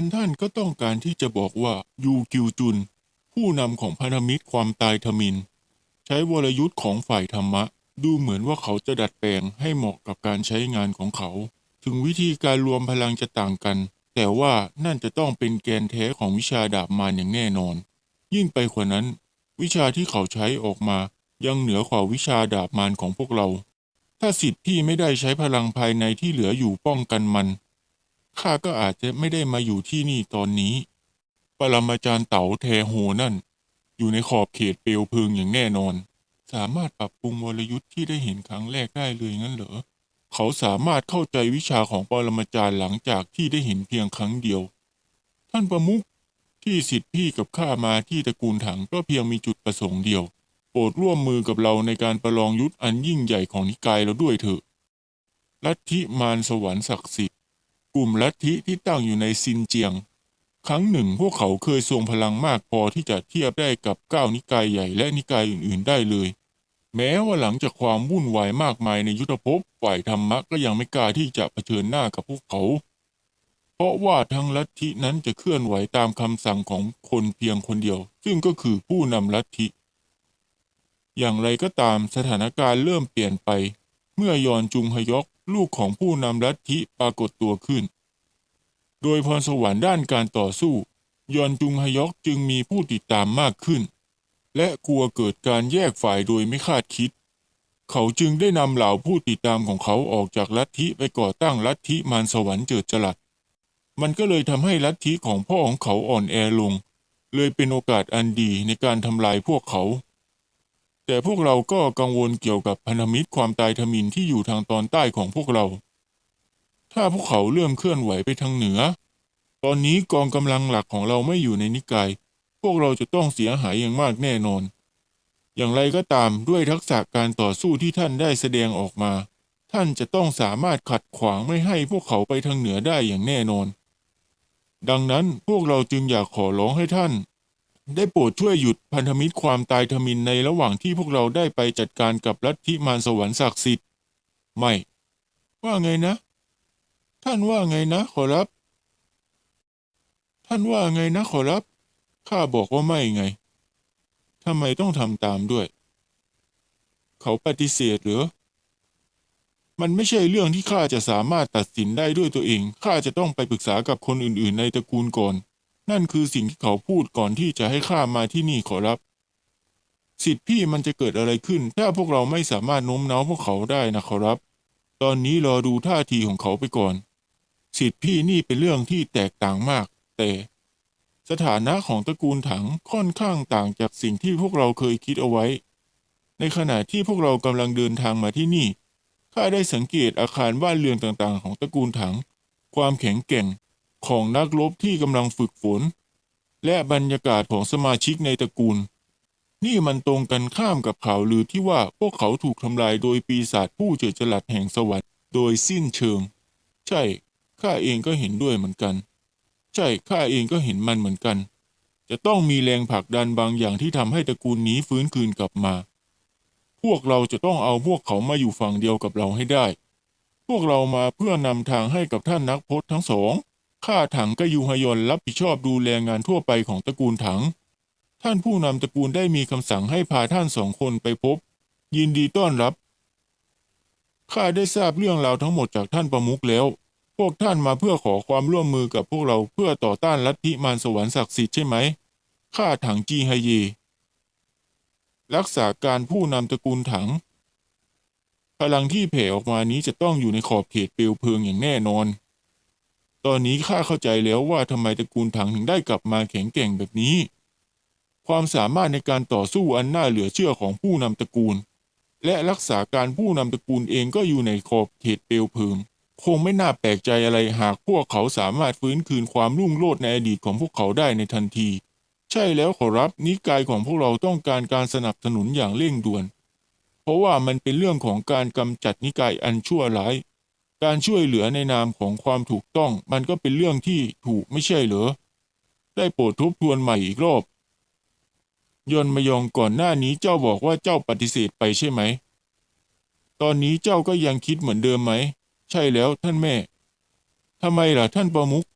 กันท่านก็ต้องการที่จะบอกว่ายูกิวจุน ผู้นำของพันธมิตรความตายทมิน ใช้วรยุทธ์ของฝ่ายธรรมะ ดูเหมือนว่าเขาจะดัดแปลงให้เหมาะกับการใช้งานของเขา ถึงวิธีการรวมพลังจะต่างกัน แต่ว่านั่นจะต้องเป็นแกนแท้ของวิชาดาบมารอย่างแน่นอน ยิ่งไปกว่านั้น วิชาที่เขาใช้ออกมายังเหนือกว่าวิชาดาบมารของพวกเรา ถ้าสิทธิ์พี่ไม่ได้ใช้พลังภายในที่เหลืออยู่ป้องกันมัน ข้าก็อาจจะไม่ได้มาอยู่ที่นี่ตอนนี้ ปรมาจารย์เต๋าแทโฮนั่น อยู่ในขอบเขตเปลวเพลิงอย่างแน่นอน สามารถปรับปรุงวรยุทธ์ที่ได้เห็นครั้งแรกได้เลยงั้นเหรอ เขาสามารถเข้าใจวิชาของปรมาจารย์หลังจากที่ได้เห็นเพียงครั้งเดียว ท่านประมุขที่สิทธิพี่กับข้ามาที่ตระกูลถังก็เพียงมีจุดประสงค์เดียว โปรดร่วมมือกับเราในการประลองยุทธอันยิ่งใหญ่ของนิกายเราด้วยเถอะลัทธิมารสวรรค์ศักดิ์สิทธิ์ กลุ่มลัทธิที่ตั้งอยู่ในซินเจียง ครั้งหนึ่งพวกเขาเคยทรงพลังมากพอที่จะเทียบได้กับเก้านิกายใหญ่และนิกายอื่นๆได้เลย แม้ว่าหลังจากความวุ่นวายมากมายในยุทธภพฝ่ายธรรมะก็ยังไม่กล้าที่จะเผชิญหน้ากับพวกเขา เพราะว่าทั้งลัทธินั้นจะเคลื่อนไหวตามคำสั่งของคนเพียงคนเดียว ซึ่งก็คือผู้นำลัทธิ อย่างไรก็ตามสถานการณ์เริ่มเปลี่ยนไป เมื่อยอนจุงฮยอก ลูกของผู้นำลัทธิปรากฏตัวขึ้น โดยพรสวรรค์ด้านการต่อสู้ ยอนจุงฮยอกจึงมีผู้ติดตามมากขึ้น และกลัวเกิดการแยกฝ่ายโดยไม่คาดคิด เขาจึงได้นำเหล่าผู้ติดตามของเขาออกจากลัทธิไปก่อตั้งลัทธิมารสวรรค์เจิดจรัสมันก็เลยทำให้ลัทธิของพ่อของเขาอ่อนแอลง เลยเป็นโอกาสอันดีในการทำลายพวกเขา แต่พวกเราก็กังวลเกี่ยวกับพันธมิตรความตายทมินที่อยู่ทางตอนใต้ของพวกเรา ถ้าพวกเขาเริ่มเคลื่อนไหวไปทางเหนือ ตอนนี้กองกำลังหลักของเราไม่อยู่ในนิกาย พวกเราจะต้องเสียหายอย่างมากแน่นอน อย่างไรก็ตามด้วยทักษะการต่อสู้ที่ท่านได้แสดงออกมา ท่านจะต้องสามารถขัดขวางไม่ให้พวกเขาไปทางเหนือได้อย่างแน่นอน ดังนั้นพวกเราจึงอยากขอร้องให้ท่าน ได้โปรดช่วยหยุดพันธมิตรความตายทมินในระหว่างที่พวกเราได้ไปจัดการกับลัทธิมารสวรรค์ศักดิ์สิทธิ์ ไม่ ว่าไงนะ ท่านว่าไงนะขอรับ ท่านว่าไงนะขอรับ ข้าบอกว่าไม่ไง ทำไมต้องทำตามด้วย เขาปฏิเสธหรือมันไม่ใช่เรื่องที่ข้าจะสามารถตัดสินได้ด้วยตัวเอง ข้าจะต้องไปปรึกษากับคนอื่น ๆ ในตระกูลก่อน นั่นคือสิ่งที่เขาพูดก่อนที่จะให้ข้ามาที่นี่ขอรับ สิทธิ์พี่มันจะเกิดอะไรขึ้น ถ้าพวกเราไม่สามารถโน้มน้าวพวกเขาได้นะขอรับ ตอนนี้รอดูท่าทีของเขาไปก่อน สิทธิ์พี่นี่เป็นเรื่องที่แตกต่างมาก แต่ สถานะของตระกูลถังค่อนข้างต่างจากสิ่งที่พวกเราเคยคิดเอาไว้ ในขณะที่พวกเรากำลังเดินทางมาที่นี่ข้าได้สังเกตอาคารบ้านเรือนต่างๆ ของตระกูลถัง ความแข็งแกร่ง ของนักรบที่กำลังฝึกฝน และบรรยากาศของสมาชิกในตระกูล นี่มันตรงกันข้ามกับข่าวลือที่ว่าพวกเขาถูกทำลายโดยปีศาจผู้เจิดจรัสแห่งสวรรค์โดยสิ้นเชิง ใช่ข้าเองก็เห็นด้วยเหมือนกัน ใช่ข้าเองก็เห็นมันเหมือนกัน จะต้องมีแรงผลักดันบางอย่างที่ทำให้ตระกูลนี้ฟื้นคืนกลับมา พวกเราจะต้องเอาพวกเขามาอยู่ฝั่งเดียวกับเราให้ได้ พวกเรามาเพื่อนำทางให้กับท่านนักพจน์ทั้งสอง ข้าถังกยูฮยอนรับผิดชอบดูแลงานทั่วไปของตระกูลถัง ท่านผู้นำตระกูลได้มีคำสั่งให้พาท่านสองคนไปพบ ยินดีต้อนรับข้าได้ทราบเรื่องราวทั้งหมดจากท่านประมุขแล้ว พวกท่านมาเพื่อขอความร่วมมือกับพวกเราเพื่อต่อต้านลัทธิมารสวรรค์ศักดิ์สิทธิ์ใช่ไหม ข้าถังจีไฮเย รักษาการผู้นำตระกูลถัง พลังที่แผ่ออกมานี้จะต้องอยู่ในขอบเขตเปลวเพลิงอย่างแน่นอน ตอนนี้ข้าเข้าใจแล้วว่าทำไมตระกูลถังถึงได้กลับมาแข็งแกร่งแบบนี้ ความสามารถในการต่อสู้อันน่าเหลือเชื่อของผู้นำตระกูล และรักษาการผู้นำตระกูลเองก็อยู่ในขอบเขตเปลวเพลิง คงไม่น่าแปลกใจอะไรหากพวกเขาสามารถฟื้นคืนความรุ่งโรจน์ในอดีตของพวกเขาได้ในทันที ใช่แล้วขอรับนิกายของพวกเราต้องการการสนับสนุนอย่างเร่งด่วน เพราะว่ามันเป็นเรื่องของการกำจัดนิกายอันชั่วร้าย การช่วยเหลือในนามของความถูกต้องมันก็เป็นเรื่องที่ถูกไม่ใช่เหรอ ได้โปรดทบทวนใหม่อีกรอบ ยนมยองก่อนหน้านี้เจ้าบอกว่าเจ้าปฏิเสธไปใช่ไหม ตอนนี้เจ้าก็ยังคิดเหมือนเดิมไหม ใช่แล้วท่านแม่ทำไมล่ะท่านประมุข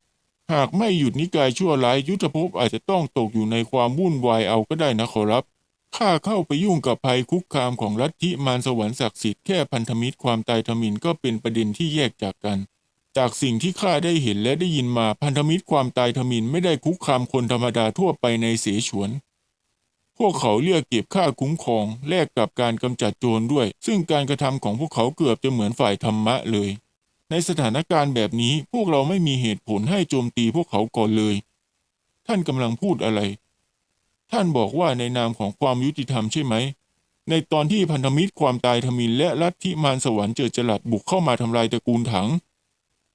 หากไม่หยุดนิกายชั่วร้ายยุทธภพอาจจะต้องตกอยู่ในความวุ่นวายเอาก็ได้นะขอรับ ข้าเข้าไปยุ่งกับภัยคุกคามของลัทธิมารสวรรค์ศักดิ์สิทธิ์แค่พันธมิตรความตายทมินก็เป็นประเด็นที่แยกจากกัน จากสิ่งที่ข้าได้เห็นและได้ยินมาพันธมิตรความตายทมินไม่ได้คุกคามคนธรรมดาทั่วไปในเสฉวน พวกเขาเรียกเก็บค่าคุ้มครองแลกกับการกำจัดโจรด้วย ซึ่งการกระทำของพวกเขาเกือบจะเหมือนฝ่ายธรรมะเลย ในสถานการณ์แบบนี้พวกเราไม่มีเหตุผลให้โจมตีพวกเขาก่อนเลย ท่านกำลังพูดอะไร ท่านบอกว่าในนามของความยุติธรรมใช่ไหม ในตอนที่พันธมิตรความตายทมินและลัทธิมารสวรรค์เจอจลัดบุกเข้ามาทำลายตระกูลถัง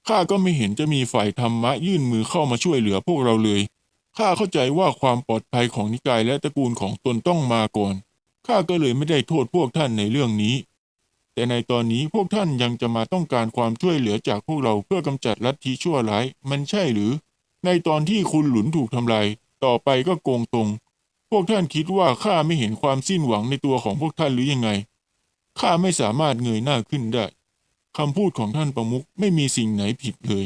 ข้าก็ไม่เห็นจะมีฝ่ายธรรมะยื่นมือเข้ามาช่วยเหลือพวกเราเลย ข้าเข้าใจว่าความปลอดภัยของนิกายและตระกูลของตนต้องมาก่อน ข้าก็เลยไม่ได้โทษพวกท่านในเรื่องนี้ แต่ในตอนนี้พวกท่านยังจะมาต้องการความช่วยเหลือจากพวกเราเพื่อกำจัดลัทธิชั่วร้าย มันใช่หรือ ในตอนที่คุณหลุนถูกทำลาย ต่อไปก็โกงตรง พวกท่านคิดว่าข้าไม่เห็นความสิ้นหวังในตัวของพวกท่านหรือยังไง ข้าไม่สามารถเงยหน้าขึ้นได้ คำพูดของท่านประมุขไม่มีสิ่งไหนผิดเลย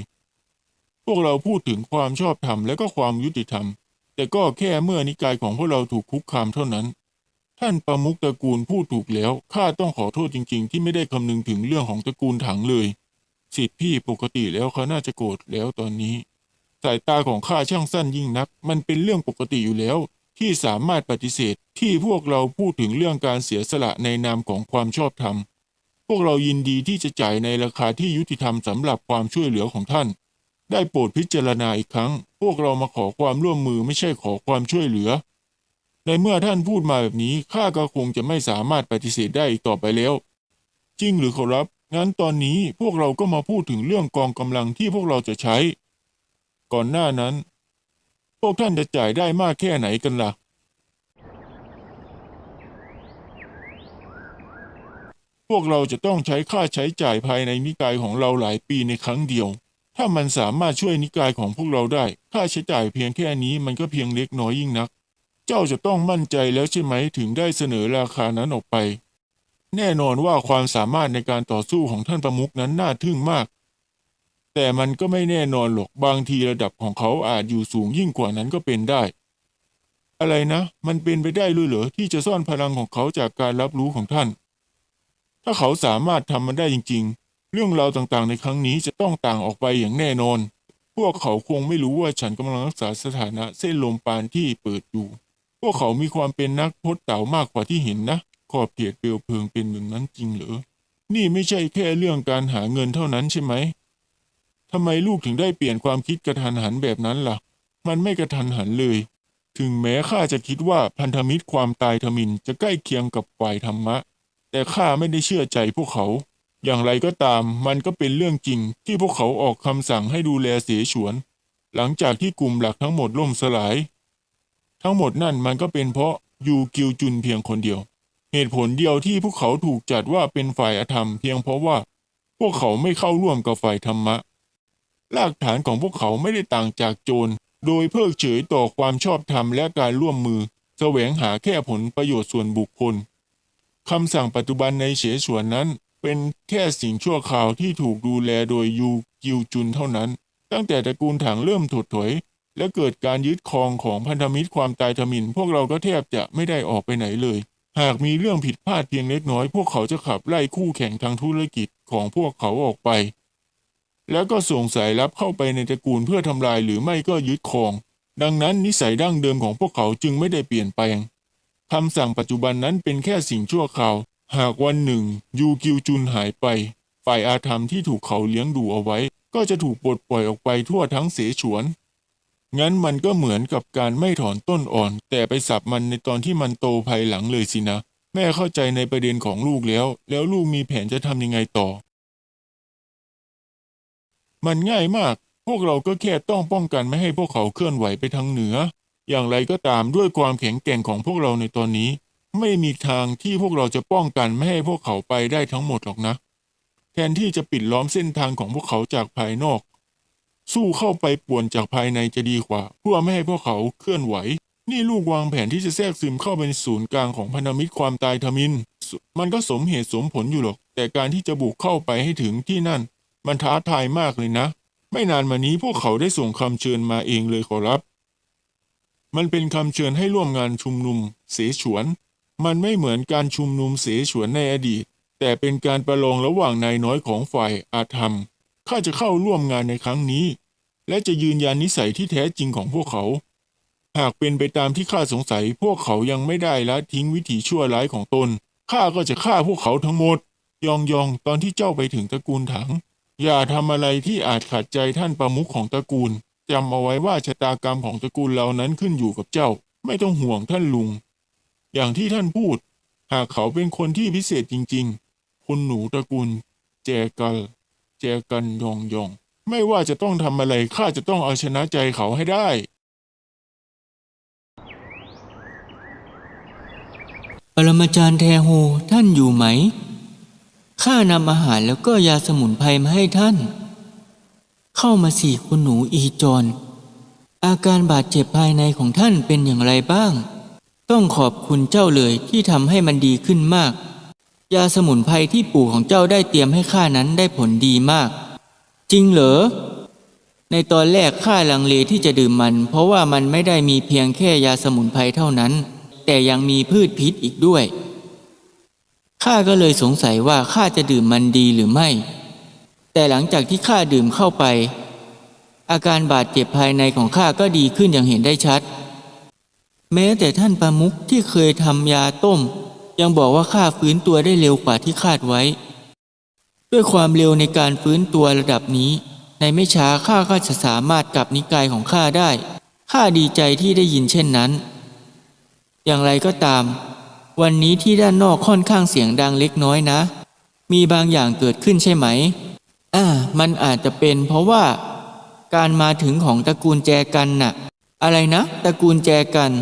พวกเราพูดถึงความชอบธรรมและก็ความยุติธรรม แต่ก็แค่เมื่อนิกายของพวกเราถูกคุกคามเท่านั้น ท่านประมุขตระกูลพูดถูกแล้ว ข้าต้องขอโทษจริง ๆ ที่ไม่ได้คำนึงถึงเรื่องของตระกูลถังเลย สิทธิพี่ปกติแล้วเขาน่าจะโกรธแล้วตอนนี้ สายตาของข้าช่างสั้นยิ่งนัก มันเป็นเรื่องปกติอยู่แล้ว ที่สามารถปฏิเสธที่พวกเราพูดถึงเรื่องการเสียสละในนามของความชอบธรรม พวกเรายินดีที่จะจ่ายในราคาที่ยุติธรรมสำหรับความช่วยเหลือของท่าน ได้โปรดพิจารณาอีกครั้ง พวกเรามาขอความร่วมมือไม่ใช่ขอความช่วยเหลือ ในเมื่อท่านพูดมาแบบนี้ข้าก็คงจะไม่สามารถปฏิเสธได้อีกต่อไปแล้ว จริงหรือขอรับงั้นตอนนี้พวกเราก็มาพูดถึงเรื่องกองกำลังที่พวกเราจะใช้ ก่อนหน้านั้น วกท่านจะจ่ายได้มากแค่ไหนกันล่ะ พวกเราจะต้องใช้ค่าใช้จ่ายภายในนิกายของเราหลายปีในครั้งเดียว ถ้ามันสามารถช่วยนิกายของพวกเราได้ ค่าใช้จ่ายเพียงแค่นี้มันก็เพียงเล็กน้อยยิ่งนัก เจ้าจะต้องมั่นใจแล้วใช่ไหมถึงได้เสนอราคานั้นออกไป แน่นอนว่าความสามารถในการต่อสู้ของท่านประมุขนั้นน่าทึ่งมาก แต่มันก็ไม่แน่นอนหรอกบางทีระดับของเขาอาจอยู่สูงยิ่งกว่านั้นก็เป็นได้ อะไรนะ มันเป็นไปได้ด้วยเหรอที่จะซ่อนพลังของเขาจากการรับรู้ของท่าน ถ้าเขาสามารถทำมันได้จริง ๆ เรื่องราวต่างๆ ในครั้งนี้จะต้องต่างออกไปอย่างแน่นอน พวกเขาคงไม่รู้ว่าฉันกำลังรักษาสถานะเส้นลมปานที่เปิดอยู่ พวกเขามีความเป็นนักพจน์เต่ามากกว่าที่เห็นนะขอบเขตเปลวเพลิงเป็นอย่างนั้นจริงเหรอนี่ไม่ใช่แค่เรื่องการหาเงินเท่านั้นใช่ไหม ทำไมลูกถึงได้เปลี่ยนความคิดกระทันหันแบบนั้นล่ะ มันไม่กระทันหันเลย ถึงแม้ข้าจะคิดว่าพันธมิตรความตายทมินจะใกล้เคียงกับฝ่ายธรรมะ แต่ข้าไม่ได้เชื่อใจพวกเขา อย่างไรก็ตามมันก็เป็นเรื่องจริงที่พวกเขาออกคำสั่งให้ดูแลเสฉวน หลังจากที่กลุ่มหลักทั้งหมดล่มสลาย ทั้งหมดนั่นมันก็เป็นเพราะยูกิวจุนเพียงคนเดียว เหตุผลเดียวที่พวกเขาถูกจัดว่าเป็นฝ่ายอธรรม เพียงเพราะว่า พวกเขาไม่เข้าร่วมกับฝ่ายธรรมะ รากฐานของพวกเขาไม่ได้ต่างจากโจร โดยเพิกเฉยต่อความชอบธรรมและการร่วมมือ แสวงหาแค่ผลประโยชน์ส่วนบุคคลคำสั่งปัจจุบันในเฉฉวนนั้น เป็นแค่สิ่งชั่วคราวที่ถูกดูแลโดยยูกิวจุนเท่านั้น ตั้งแต่ตระกูลถังเริ่มถดถอย และเกิดการยึดครองของพันธมิตรความตายทมินพวกเราก็แทบจะไม่ได้ออกไปไหนเลย หากมีเรื่องผิดพลาดเพียงเล็กน้อย พวกเขาจะขับไล่คู่แข่งทางธุรกิจของพวกเขาออกไป แล้วก็ส่งสายลับเข้าไปในตระกูลเพื่อทำลายหรือไม่ก็ยึดครอง ดังนั้นนิสัยดั้งเดิมของพวกเขาจึงไม่ได้เปลี่ยนแปลงคำสั่งปัจจุบันนั้นเป็นแค่สิ่งชั่วคราว หากวันหนึ่ง ยูกิวจุนหายไป ฝ่ายอาธรรมที่ถูกเขาเลี้ยงดูเอาไว้ ก็จะถูกปลดปล่อยออกไปทั่วทั้งเสฉวน งั้นมันก็เหมือนกับการไม่ถอนต้นอ่อน แต่ไปสับมันในตอนที่มันโตภายหลังเลยสินะ แม่เข้าใจในประเด็นของลูกแล้ว แล้วลูกมีแผนจะทำยังไงต่อ มันง่ายมาก พวกเราก็แค่ต้องป้องกันไม่ให้พวกเขาเคลื่อนไหวไปทางเหนือ อย่างไรก็ตามด้วยความแข็งแกร่งของพวกเราในตอนนี้ ไม่มีทางที่พวกเราจะป้องกันไม่ให้พวกเขาไปได้ทั้งหมดหรอกนะ แทนที่จะปิดล้อมเส้นทางของพวกเขาจากภายนอก สู้เข้าไปป่วนจากภายในจะดีกว่า เพื่อไม่ให้พวกเขาเคลื่อนไหว นี่ลูกวางแผนที่จะแทรกซึมเข้าไปในศูนย์กลางของพันธมิตรความตายทมิน มันก็สมเหตุสมผลอยู่หรอก แต่การที่จะบุกเข้าไปให้ถึงที่นั่น มันท้าทายมากเลยนะ ไม่นานมานี้พวกเขาได้ส่งคำเชิญมาเองเลยขอรับ มันเป็นคำเชิญให้ร่วมงานชุมนุม เสฉวน มันไม่เหมือนการชุมนุมเสฉวนในอดีต แต่เป็นการประลองระหว่างนายน้อยของฝ่ายอาธรรมข้าจะเข้าร่วมงานในครั้งนี้ และจะยืนยันนิสัยที่แท้จริงของพวกเขา หากเป็นไปตามที่ข้าสงสัย พวกเขายังไม่ได้ละทิ้งวิถีชั่วร้ายของตนข้าก็จะฆ่าพวกเขาทั้งหมด ยองยองตอนที่เจ้าไปถึงตระกูลถัง อย่าทำอะไรที่อาจขัดใจท่านประมุขของตระกูลจำเอาไว้ว่าชะตากรรมของตระกูลเรานั้นขึ้นอยู่กับเจ้า ไม่ต้องห่วงท่านลุง อย่างที่ท่านพูด หากเขาเป็นคนที่พิเศษจริง ๆ คุณหนูตระกูล แจกันแจกันยองยอง ไม่ว่าจะต้องทำอะไรข้าจะต้องเอาชนะใจเขาให้ได้ปรมาจารย์แทโฮท่านอยู่ไหม ข้านำอาหารแล้วก็ยาสมุนไพรมาให้ท่าน เข้ามาสี่คุณหนูอีจอนอาการบาดเจ็บภายในของท่านเป็นอย่างไรบ้าง ต้องขอบคุณเจ้าเลยที่ทำให้มันดีขึ้นมาก ยาสมุนไพรที่ปู่ของเจ้าได้เตรียมให้ข้านั้นได้ผลดีมาก จริงเหรอ ในตอนแรกข้าลังเลที่จะดื่มมัน เพราะว่ามันไม่ได้มีเพียงแค่ยาสมุนไพรเท่านั้น แต่ยังมีพืชพิษอีกด้วย ข้าก็เลยสงสัยว่าข้าจะดื่มมันดีหรือไม่ แต่หลังจากที่ข้าดื่มเข้าไป อาการบาดเจ็บภายในของข้าก็ดีขึ้นอย่างเห็นได้ชัด แม้แต่ท่านประมุขที่เคยทำยาต้ม ยังบอกว่าข้าฟื้นตัวได้เร็วกว่าที่คาดไว้ ด้วยความเร็วในการฟื้นตัวระดับนี้ ในไม่ช้าข้าก็จะสามารถกลับนิกายของข้าได้ข้าดีใจที่ได้ยินเช่นนั้น อย่างไรก็ตาม วันนี้ที่ด้านนอกค่อนข้างเสียงดังเล็กน้อยนะ มีบางอย่างเกิดขึ้นใช่ไหม อ่า มันอาจจะเป็นเพราะว่า การมาถึงของตระกูลแจกันน่ะ อะไรนะ ตระกูลแจกัน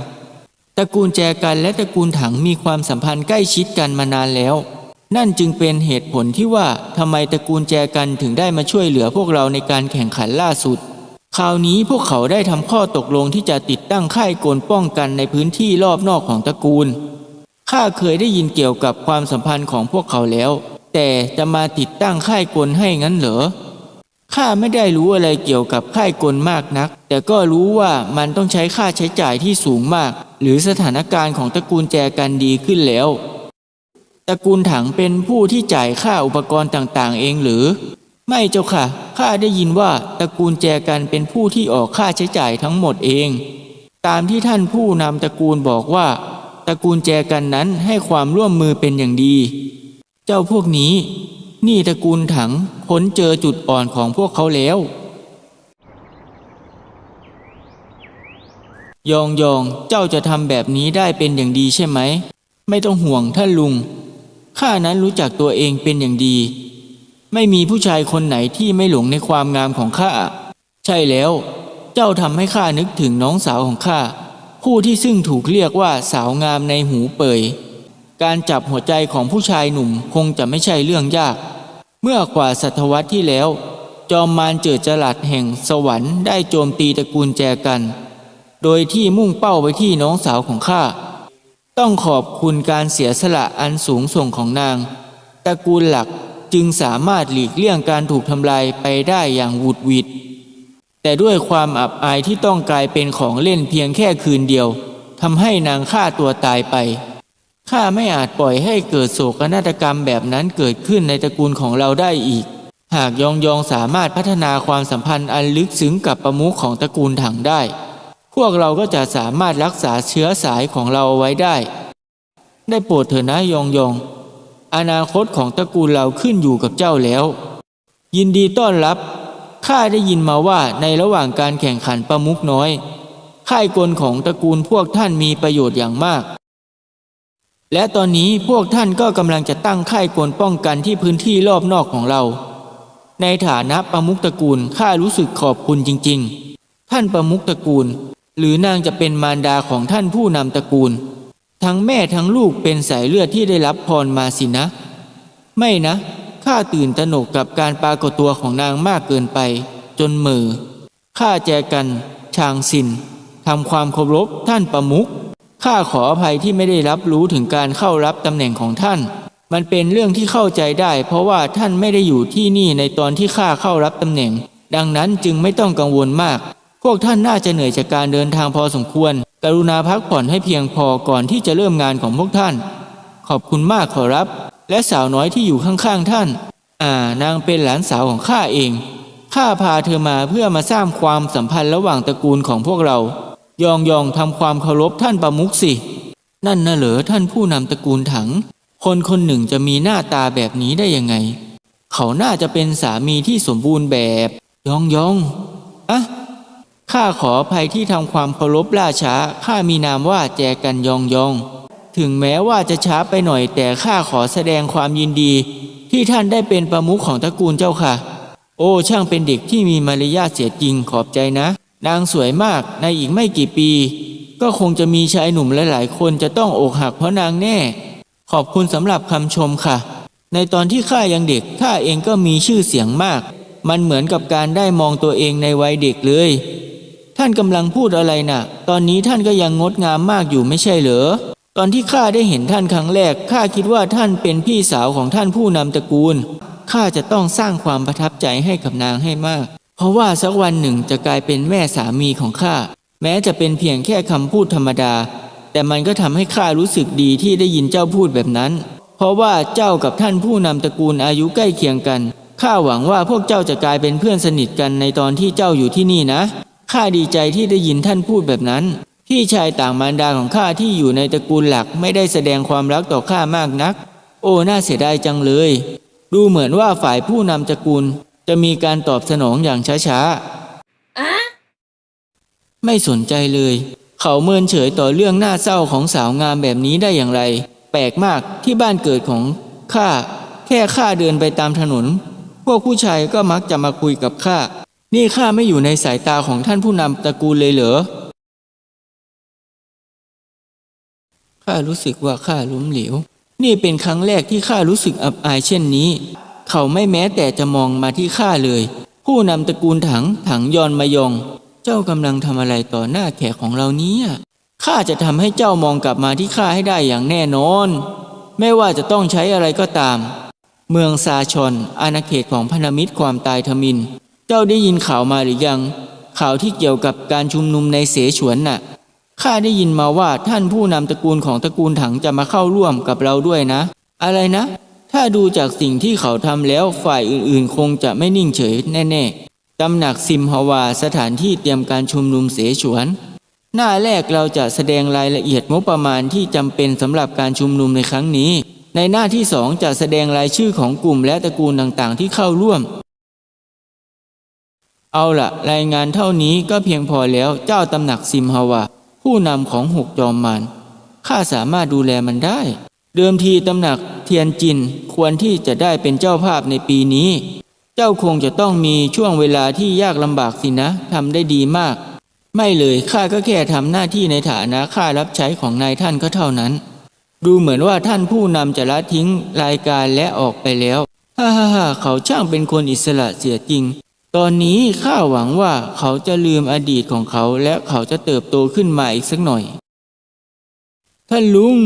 ตระกูลแจกันและตระกูลถังมีความสัมพันธ์ใกล้ชิดกันมานานแล้ว นั่นจึงเป็นเหตุผลที่ว่าทำไมตระกูลแจกันถึงได้มาช่วยเหลือพวกเราในการแข่งขันล่าสุด คราวนี้พวกเขาได้ทำข้อตกลงที่จะติดตั้งค่ายกลป้องกันในพื้นที่รอบนอกของตระกูล ข้าเคยได้ยินเกี่ยวกับความสัมพันธ์ของพวกเขาแล้ว แต่จะมาติดตั้งค่ายกลให้งั้นเหรอข้าไม่ได้รู้อะไรเกี่ยวกับค่ายกลมากนัก แต่ก็รู้ว่ามันต้องใช้ค่าใช้จ่ายที่สูงมาก หรือสถานการณ์ของตระกูลแจกันดีขึ้นแล้ว ตระกูลถังเป็นผู้ที่จ่ายค่าอุปกรณ์ต่างๆ เองหรือ ไม่เจ้าค่ะข้าได้ยินว่าตระกูลแจกันเป็นผู้ที่ออกค่าใช้จ่ายทั้งหมดเอง ตามที่ท่านผู้นำตระกูลบอกว่า ตระกูลแจกันนั้นให้ความร่วมมือเป็นอย่างดี เจ้าพวกนี้ นี่ตระกูลถังค้นเจอจุดอ่อนของพวกเขาแล้ว ยองยองเจ้าจะทำแบบนี้ได้เป็นอย่างดีใช่ไหม ไม่ต้องห่วงท่านลุงข้านั้นรู้จักตัวเองเป็นอย่างดี ไม่มีผู้ชายคนไหนที่ไม่หลงในความงามของข้า ใช่แล้ว เจ้าทำให้ข้านึกถึงน้องสาวของข้า ผู้ที่ซึ่งถูกเรียกว่าสาวงามในหูเปย การจับหัวใจของผู้ชายหนุ่มคงจะไม่ใช่เรื่องยาก เมื่อกว่าศตวรรษที่แล้ว จอมมารเจิดจรัสแห่งสวรรค์ได้โจมตีตระกูลแจกัน โดยที่มุ่งเป้าไปที่น้องสาวของข้า ต้องขอบคุณการเสียสละอันสูงส่งของนาง ตระกูลหลักจึงสามารถหลีกเลี่ยงการถูกทำลายไปได้อย่างหวุดหวิด แต่ด้วยความอับอายที่ต้องกลายเป็นของเล่นเพียงแค่คืนเดียวทำให้นางฆ่าตัวตายไปข้าไม่อาจปล่อยให้เกิดโศกนาฏกรรมแบบนั้นเกิดขึ้นในตระกูลของเราได้อีก หากยองยองสามารถพัฒนาความสัมพันธ์อันลึกซึ้งกับประมุขของตระกูลถังได้ พวกเราก็จะสามารถรักษาเชื้อสายของเราเอาไว้ได้ ได้โปรดเถอะนะยองยอง อนาคตของตระกูลเราขึ้นอยู่กับเจ้าแล้ว ยินดีต้อนรับ ข้าได้ยินมาว่าในระหว่างการแข่งขันประมุขน้อย ค่ายกลของตระกูลพวกท่านมีประโยชน์อย่างมาก และตอนนี้พวกท่านก็กำลังจะตั้งค่ายกลป้องกันที่พื้นที่รอบนอกของเรา ในฐานะประมุขตระกูลข้ารู้สึกขอบคุณจริง ๆ ท่านประมุขตระกูล หรือนางจะเป็นมารดาของท่านผู้นำตระกูล ทั้งแม่ทั้งลูกเป็นสายเลือดที่ได้รับพรมาสินะ ไม่นะ ข้าตื่นตระหนกกับการปรากฏตัวของนางมากเกินไป จนเมือข้าแจกันชางสินทำความเคารพท่านประมุขข้าขออภัยที่ไม่ได้รับรู้ถึงการเข้ารับตำแหน่งของท่าน มันเป็นเรื่องที่เข้าใจได้ เพราะว่าท่านไม่ได้อยู่ที่นี่ในตอนที่ข้าเข้ารับตำแหน่ง ดังนั้นจึงไม่ต้องกังวลมาก พวกท่านน่าจะเหนื่อยจากการเดินทางพอสมควร กรุณาพักผ่อนให้เพียงพอก่อนที่จะเริ่มงานของพวกท่าน ขอบคุณมากขอรับ และสาวน้อยที่อยู่ข้างๆท่าน อ่านางเป็นหลานสาวของข้าเอง ข้าพาเธอมาเพื่อมาสร้างความสัมพันธ์ระหว่างตระกูลของพวกเรา ยองยองทำความเคารพท่านประมุขสิ นั่นน่ะเหรอท่านผู้นำตระกูลถัง คนคนหนึ่งจะมีหน้าตาแบบนี้ได้ยังไง เขาน่าจะเป็นสามีที่สมบูรณ์แบบ ยองยองอะข้าขออภัยที่ทำความเคารพล่าช้า ข้ามีนามว่าแจกันยองยอง ถึงแม้ว่าจะช้าไปหน่อยแต่ข้าขอแสดงความยินดี ที่ท่านได้เป็นประมุขของตระกูลเจ้าค่ะ โอ้ช่างเป็นเด็กที่มีมารยาทเสียจริงขอบใจนะ นางสวยมากในอีกไม่กี่ปี ก็คงจะมีชายหนุ่มหลายๆ คนจะต้องอกหักเพราะนางแน่ ขอบคุณสำหรับคำชมค่ะ ในตอนที่ข้ายังเด็กข้าเองก็มีชื่อเสียงมาก มันเหมือนกับการได้มองตัวเองในวัยเด็กเลย ท่านกำลังพูดอะไรน่ะ ตอนนี้ท่านก็ยังงดงามมากอยู่ไม่ใช่เหรอ ตอนที่ข้าได้เห็นท่านครั้งแรกข้าคิดว่าท่านเป็นพี่สาวของท่านผู้นำตระกูลข้าจะต้องสร้างความประทับใจให้กับนางให้มาก เพราะว่าสักวันหนึ่งจะกลายเป็นแม่สามีของข้าแม้จะเป็นเพียงแค่คำพูดธรรมดา แต่มันก็ทำให้ข้ารู้สึกดีที่ได้ยินเจ้าพูดแบบนั้น เพราะว่าเจ้ากับท่านผู้นำตระกูลอายุใกล้เคียงกันข้าหวังว่าพวกเจ้าจะกลายเป็นเพื่อนสนิทกันในตอนที่เจ้าอยู่ที่นี่นะข้าดีใจที่ได้ยินท่านพูดแบบนั้น พี่ชายต่างมารดาของข้าที่อยู่ในตระกูลหลักไม่ได้แสดงความรักต่อข้ามากนัก โอ้น่าเสียดายจังเลย ดูเหมือนว่าฝ่ายผู้นำตระกูลจะมีการตอบสนองอย่างช้าๆไม่สนใจเลย เขาเมินเฉยต่อเรื่องน่าเศร้าของสาวงามแบบนี้ได้อย่างไร แปลกมากที่บ้านเกิดของข้าแค่ข้าเดินไปตามถนน พวกผู้ชายก็มักจะมาคุยกับข้านี่ข้าไม่อยู่ในสายตาของท่านผู้นำตระกูลเลยเหรอ ข้ารู้สึกว่าข้าล้มเหลว นี่เป็นครั้งแรกที่ข้ารู้สึกอับอายเช่นนี้ เขาไม่แม้แต่จะมองมาที่ข้าเลย ผู้นำตระกูลถังถังยอนมายอง เจ้ากำลังทำอะไรต่อหน้าแขกของเรานี้ข้าจะทำให้เจ้ามองกลับมาที่ข้าให้ได้อย่างแน่นอน ไม่ว่าจะต้องใช้อะไรก็ตาม เมืองซาชอนอาณาเขตของพันธมิตรความตายทมิน เจ้าได้ยินข่าวมาหรือยัง ข่าวที่เกี่ยวกับการชุมนุมในเสฉวนน่ะ ข้าได้ยินมาว่าท่านผู้นำตระกูลของตระกูลถังจะมาเข้าร่วมกับเราด้วยนะ อะไรนะ ถ้าดูจากสิ่งที่เขาทำแล้วฝ่ายอื่นๆ คงจะไม่นิ่งเฉยแน่ๆตำหนักซิมฮาวาสถานที่เตรียมการชุมนุมเสฉวน หน้าแรกเราจะแสดงรายละเอียดงบประมาณที่จำเป็นสำหรับการชุมนุมในครั้งนี้ ในหน้าที่สองจะแสดงรายชื่อของกลุ่มและตระกูลต่างๆ ที่เข้าร่วมเอาละรายงานเท่านี้ก็เพียงพอแล้วเจ้าตำหนักซิมฮาวา ผู้นำของหกจอมมารข้าสามารถดูแลมันได้ เดิมทีตำหนักเทียนจินควรที่จะได้เป็นเจ้าภาพในปีนี้ เจ้าคงจะต้องมีช่วงเวลาที่ยากลำบากสินะทำได้ดีมาก ไม่เลยข้าก็แค่ทำหน้าที่ในฐานะข้ารับใช้ของนายท่านก็เท่านั้น ดูเหมือนว่าท่านผู้นำจะละทิ้งรายการและออกไปแล้วฮ่าฮ่าฮ่าเขาช่างเป็นคนอิสระเสียจริง ตอนนี้ข้าหวังว่าเขาจะลืมอดีตของเขาและเขาจะเติบโตขึ้นมาอีกสักหน่อย ท่านลุง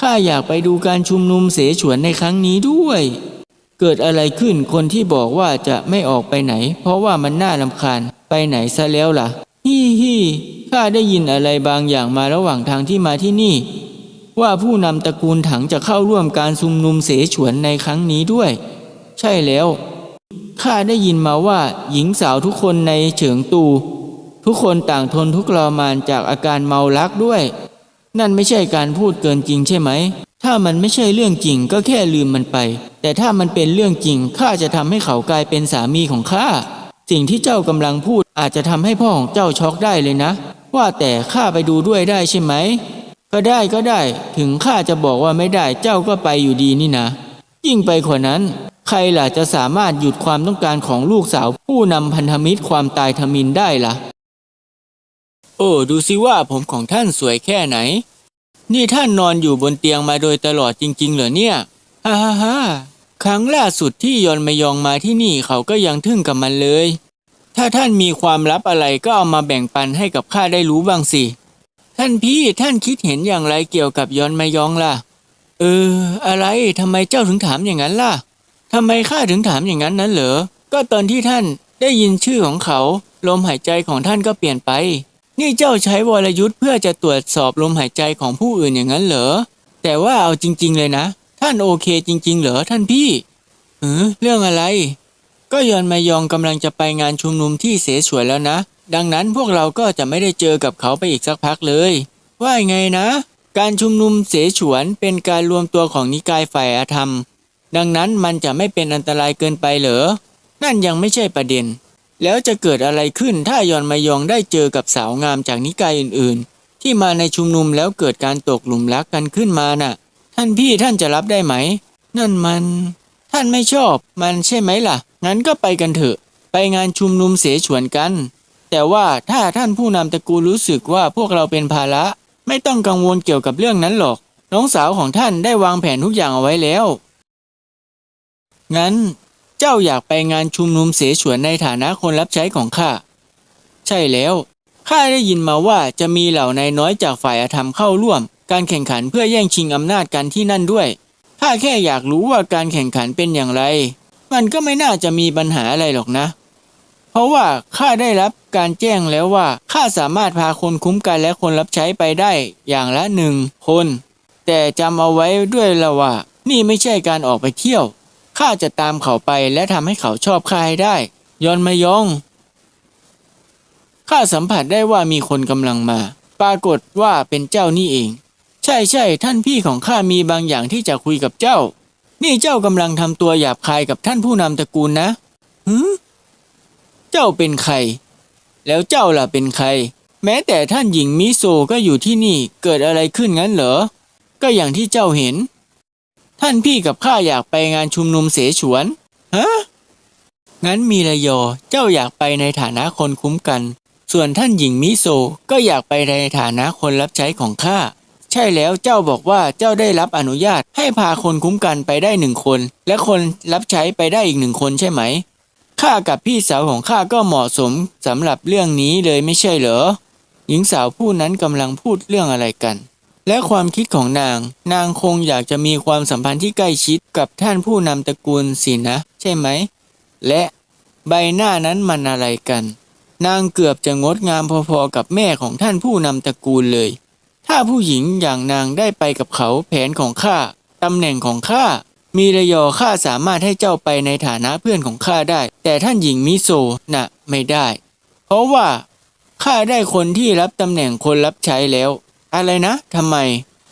ข้าอยากไปดูการชุมนุมเสฉวนในครั้งนี้ด้วย เกิดอะไรขึ้นคนที่บอกว่าจะไม่ออกไปไหน เพราะว่ามันน่ารำคาญไปไหนซะแล้วล่ะ ฮี่ฮี่ข้าได้ยินอะไรบางอย่างมาระหว่างทางที่มาที่นี่ ว่าผู้นำตระกูลถังจะเข้าร่วมการชุมนุมเสฉวนในครั้งนี้ด้วย ใช่แล้วข้าได้ยินมาว่าหญิงสาวทุกคนในเฉิงตู ทุกคนต่างทนทุกข์รมานจากอาการเมารักด้วย นั่นไม่ใช่การพูดเกินจริงใช่ไหม ถ้ามันไม่ใช่เรื่องจริงก็แค่ลืมมันไป แต่ถ้ามันเป็นเรื่องจริงข้าจะทำให้เขากลายเป็นสามีของข้าสิ่งที่เจ้ากำลังพูดอาจจะทำให้พ่อของเจ้าช็อกได้เลยนะ ว่าแต่ข้าไปดูด้วยได้ใช่ไหม ก็ได้ก็ได้ ถึงข้าจะบอกว่าไม่ได้เจ้าก็ไปอยู่ดีนี่นะ ยิ่งไปกว่านั้น ใครล่ะจะสามารถหยุดความต้องการของลูกสาวผู้นำพันธมิตรความตายทมินได้ล่ะ โอ้ดูสิว่าผมของท่านสวยแค่ไหน นี่ท่านนอนอยู่บนเตียงมาโดยตลอดจริง ๆ เหรอเนี่ยฮ่าฮ่าฮ่าครั้งล่าสุดที่ยอนมายองมาที่นี่เขาก็ยังทึ่งกับมันเลย ถ้าท่านมีความลับอะไรก็เอามาแบ่งปันให้กับข้าได้รู้บ้างสิ ท่านพี่ท่านคิดเห็นอย่างไรเกี่ยวกับยอนมายองล่ะ เออ อะไรทำไมเจ้าถึงถามอย่างนั้นล่ะทำไมข้าถึงถามอย่างนั้นนั้นเหรอ ก็ตอนที่ท่านได้ยินชื่อของเขา ลมหายใจของท่านก็เปลี่ยนไป นี่เจ้าใช้วรยุทธ์เพื่อจะตรวจสอบลมหายใจของผู้อื่นอย่างนั้นเหรอ แต่ว่าเอาจริง ๆ เลยนะ ท่านโอเคจริง ๆ เหรอท่านพี่เออเรื่องอะไร ก็ยอนมายองกำลังจะไปงานชุมนุมที่เสฉวนแล้วนะ ดังนั้นพวกเราก็จะไม่ได้เจอกับเขาไปอีกสักพักเลย ว่าไงนะ การชุมนุมเสฉวนเป็นการรวมตัวของนิกายฝ่ายอาธรรม ดังนั้นมันจะไม่เป็นอันตรายเกินไปเหรอ นั่นยังไม่ใช่ประเด็น แล้วจะเกิดอะไรขึ้นถ้ายอนมายองได้เจอกับสาวงามจากนิกายอื่นๆ ที่มาในชุมนุมแล้วเกิดการตกหลุมรักกันขึ้นมาน่ะ ท่านพี่ท่านจะรับได้ไหม นั่นมัน ท่านไม่ชอบ มันใช่ไหมล่ะ งั้นก็ไปกันเถอะ ไปงานชุมนุมเสฉวนกัน แต่ว่าถ้าท่านผู้นำตระกูลรู้สึกว่าพวกเราเป็นภาระ ไม่ต้องกังวลเกี่ยวกับเรื่องนั้นหรอก น้องสาวของท่านได้วางแผนทุกอย่างเอาไว้แล้ว งั้น เจ้าอยากไปงานชุมนุมเสฉวนในฐานะคนรับใช้ของข้า ใช่แล้ว ข้าได้ยินมาว่าจะมีเหล่านายน้อยจากฝ่ายอาธรรมเข้าร่วม การแข่งขันเพื่อแย่งชิงอำนาจกันที่นั่นด้วย ข้าแค่อยากรู้ว่าการแข่งขันเป็นอย่างไร มันก็ไม่น่าจะมีปัญหาอะไรหรอกนะ ราะว่าข้าได้รับการแจ้งแล้วว่าข้าสามารถพาคนคุ้มกันและคนรับใช้ไปได้อย่างละหนึ่งคน แต่จำเอาไว้ด้วยละว่า นี่ไม่ใช่การออกไปเที่ยวข้าจะตามเขาไปและทำให้เขาชอบข้าให้ได้ ยอนมายองข้าสัมผัสได้ว่ามีคนกำลังมา ปรากฏว่าเป็นเจ้านี่เอง ใช่ใช่ท่านพี่ของข้ามีบางอย่างที่จะคุยกับเจ้า นี่เจ้ากำลังทำตัวหยาบคายกับท่านผู้นำตระกูลนะหืม เจ้าเป็นใคร แล้วเจ้าล่ะเป็นใคร แม้แต่ท่านหญิงมิโซก็อยู่ที่นี่เกิดอะไรขึ้นงั้นเหรอ ก็อย่างที่เจ้าเห็น ท่านพี่กับข้าอยากไปงานชุมนุมเสฉวน ฮะ งั้นมีระยอเจ้าอยากไปในฐานะคนคุ้มกัน ส่วนท่านหญิงมิโซก็อยากไปในฐานะคนรับใช้ของข้าใช่แล้วเจ้าบอกว่าเจ้าได้รับอนุญาตให้พาคนคุ้มกันไปได้หนึ่งคน และคนรับใช้ไปได้อีกหนึ่งคนใช่ไหม ข้ากับพี่สาวของข้าก็เหมาะสมสำหรับเรื่องนี้เลยไม่ใช่เหรอ หญิงสาวผู้นั้นกำลังพูดเรื่องอะไรกัน และความคิดของนาง นางคงอยากจะมีความสัมพันธ์ที่ใกล้ชิดกับท่านผู้นำตระกูลสินะ ใช่ไหม และใบหน้านั้นมันอะไรกัน นางเกือบจะงดงามพอๆกับแม่ของท่านผู้นำตระกูลเลย ถ้าผู้หญิงอย่างนางได้ไปกับเขาแผนของข้าตำแหน่งของข้า มีระยอข้าสามารถให้เจ้าไปในฐานะเพื่อนของข้าได้ แต่ท่านหญิงมิโซน่ะไม่ได้ เพราะว่าข้าได้คนที่รับตำแหน่งคนรับใช้แล้ว อะไรนะทำไม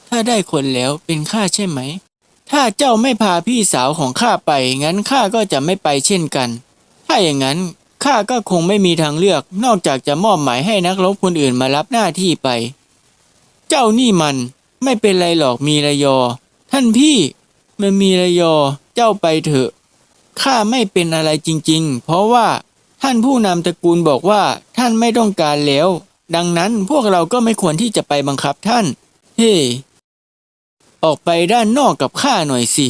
ถ้าได้คนแล้วเป็นข้าใช่ไหม ถ้าเจ้าไม่พาพี่สาวของข้าไป งั้นข้าก็จะไม่ไปเช่นกัน ถ้าอย่างนั้นข้าก็คงไม่มีทางเลือก นอกจากจะมอบหมายให้นักรบคนอื่นมารับหน้าที่ไป เจ้านี่มัน ไม่เป็นไรหรอกมีระยอ ท่านพี่ มันมีระยอเจ้าไปเถอะข้าไม่เป็นอะไรจริงๆ เพราะว่าท่านผู้นำตระกูลบอกว่าท่านไม่ต้องการแล้ว ดังนั้นพวกเราก็ไม่ควรที่จะไปบังคับท่าน เฮ้ออกไปด้านนอกกับข้าหน่อยสิ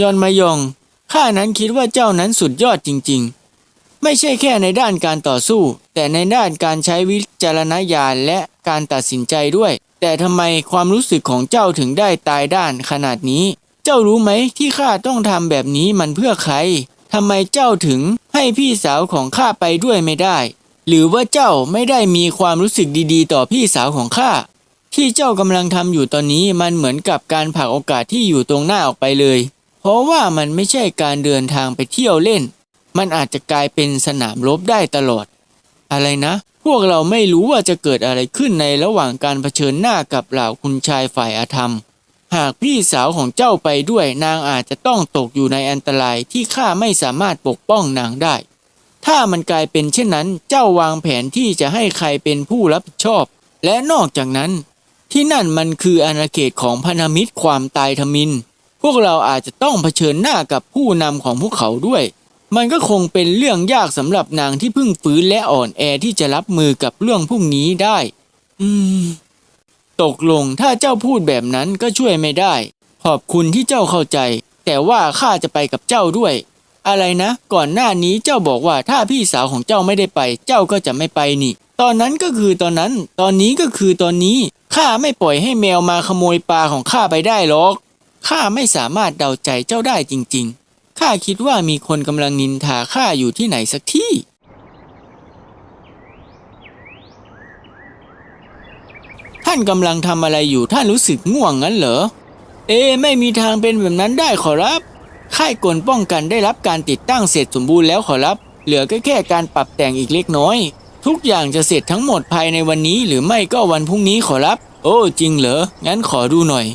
ยอนมายองข้านั้นคิดว่าเจ้านั้นสุดยอดจริง ๆ ไม่ใช่แค่ในด้านการต่อสู้ แต่ในด้านการใช้วิจารณญาณและการตัดสินใจด้วย แต่ทำไมความรู้สึกของเจ้าถึงได้ตายด้านขนาดนี้ เจ้ารู้ไหมที่ข้าต้องทำแบบนี้มันเพื่อใครทำไมเจ้าถึงให้พี่สาวของข้าไปด้วยไม่ได้ หรือว่าเจ้าไม่ได้มีความรู้สึกดีๆ ต่อพี่สาวของข้าที่เจ้ากำลังทำอยู่ตอนนี้มันเหมือนกับการผลักโอกาสที่อยู่ตรงหน้าออกไปเลย เพราะว่ามันไม่ใช่การเดินทางไปเที่ยวเล่น มันอาจจะกลายเป็นสนามรบได้ตลอด อะไรนะ พวกเราไม่รู้ว่าจะเกิดอะไรขึ้นในระหว่างการเผชิญหน้ากับเหล่าคุณชายฝ่ายอาธรรม หากพี่สาวของเจ้าไปด้วยนางอาจจะต้องตกอยู่ในอันตรายที่ข้าไม่สามารถปกป้องนางได้ ถ้ามันกลายเป็นเช่นนั้น เจ้าวางแผนที่จะให้ใครเป็นผู้รับผิดชอบ และนอกจากนั้น ที่นั่นมันคืออาณาเขตของพันธมิตรความตายทมิน พวกเราอาจจะต้องเผชิญหน้ากับผู้นำของพวกเขาด้วย มันก็คงเป็นเรื่องยากสำหรับนางที่เพิ่งฟื้นและอ่อนแอที่จะรับมือกับเรื่องพวกนี้ได้ อืม ตกลงถ้าเจ้าพูดแบบนั้นก็ช่วยไม่ได้ ขอบคุณที่เจ้าเข้าใจ แต่ว่าข้าจะไปกับเจ้าด้วย อะไรนะ ก่อนหน้านี้เจ้าบอกว่าถ้าพี่สาวของเจ้าไม่ได้ไป เจ้าก็จะไม่ไปนี่ ตอนนั้นก็คือตอนนั้น ตอนนี้ก็คือตอนนี้ข้าไม่ปล่อยให้แมวมาขโมยปลาของข้าไปได้หรอกข้าไม่สามารถเดาใจเจ้าได้จริง ๆข้าคิดว่ามีคนกำลังนินทาข้าอยู่ที่ไหนสักที่ ท่านกำลังทำอะไรอยู่ท่านรู้สึกง่วงงั้นเหรอ เอ ไม่มีทางเป็นแบบนั้นได้ขอรับค่ายกลป้องกันได้รับการติดตั้งเสร็จสมบูรณ์แล้วขอรับ เหลือแค่แค่การปรับแต่งอีกเล็กน้อย ทุกอย่างจะเสร็จทั้งหมดภายในวันนี้หรือไม่ก็วันพรุ่งนี้ขอรับ โอ้จริงเหรอ งั้นขอดูหน่อย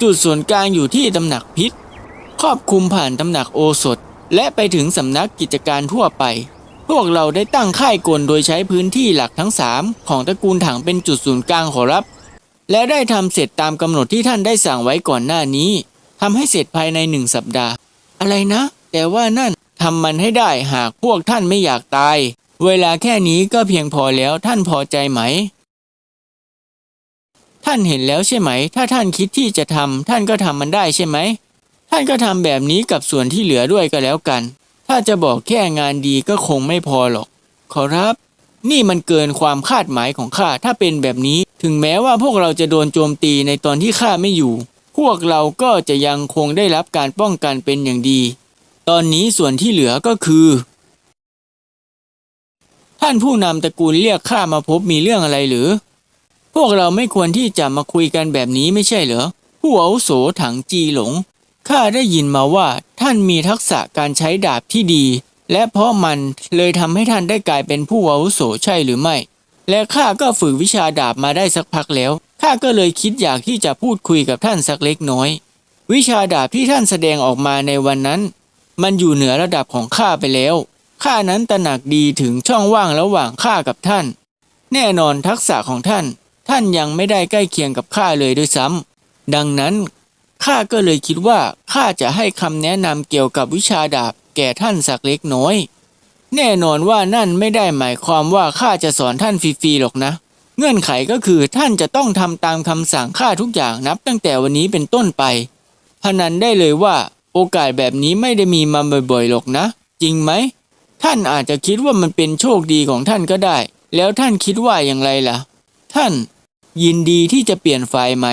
จุดศูนกลางอยู่ที่ตำหนักพิษ ครอบคลุมผ่านตำหนักโอสถ และไปถึงสำนักกิจการทั่วไป พวกเราได้ตั้งค่ายกลโดยใช้พื้นที่หลักทั้งสามของตระกูลถังเป็นจุดศูนย์กลางขอรับ และได้ทำเสร็จตามกำหนดที่ท่านได้สั่งไว้ก่อนหน้านี้ทำให้เสร็จภายในหนึ่งสัปดาห์ อะไรนะ แต่ว่านั่นทำมันให้ได้หากพวกท่านไม่อยากตาย เวลาแค่นี้ก็เพียงพอแล้วท่านพอใจไหม ท่านเห็นแล้วใช่ไหม ถ้าท่านคิดที่จะทำท่านก็ทำมันได้ใช่ไหม ท่านก็ทำแบบนี้กับส่วนที่เหลือด้วยก็แล้วกัน ถ้าจะบอกแค่งานดีก็คงไม่พอหรอก ขอรับ นี่มันเกินความคาดหมายของข้าถ้าเป็นแบบนี้ ถึงแม้ว่าพวกเราจะโดนโจมตีในตอนที่ข้าไม่อยู่ พวกเราก็จะยังคงได้รับการป้องกันเป็นอย่างดี ตอนนี้ส่วนที่เหลือก็คือ ท่านผู้นำตระกูลเรียกข้ามาพบมีเรื่องอะไรหรือ พวกเราไม่ควรที่จะมาคุยกันแบบนี้ไม่ใช่เหรอผู้อาวุโสถังจีหลง ข้าได้ยินมาว่าท่านมีทักษะการใช้ดาบที่ดี และเพราะมันเลยทำให้ท่านได้กลายเป็นผู้อาวุโสใช่หรือไม่ และข้าก็ฝึกวิชาดาบมาได้สักพักแล้วข้าก็เลยคิดอยากที่จะพูดคุยกับท่านสักเล็กน้อย วิชาดาบที่ท่านแสดงออกมาในวันนั้น มันอยู่เหนือระดับของข้าไปแล้วข้านั้นตระหนักดีถึงช่องว่างระหว่างข้ากับท่าน แน่นอนทักษะของท่าน ท่านยังไม่ได้ใกล้เคียงกับข้าเลยด้วยซ้ำดังนั้น ข้าก็เลยคิดว่าข้าจะให้คำแนะนำเกี่ยวกับวิชาดาบแก่ท่านสักเล็กน้อย แน่นอนว่านั่นไม่ได้หมายความว่าข้าจะสอนท่านฟรีๆหรอกนะ เงื่อนไขก็คือท่านจะต้องทำตามคำสั่งข้าทุกอย่างนับ ตั้งแต่วันนี้เป็นต้นไปพนันได้เลยว่า โอกาสแบบนี้ไม่ได้มีมาบ่อยๆหรอกนะ จริงไหม ท่านอาจจะคิดว่ามันเป็นโชคดีของท่านก็ได้ แล้วท่านคิดว่าอย่างไรล่ะ ท่าน ยินดีที่จะเปลี่ยนฝ่ายไหม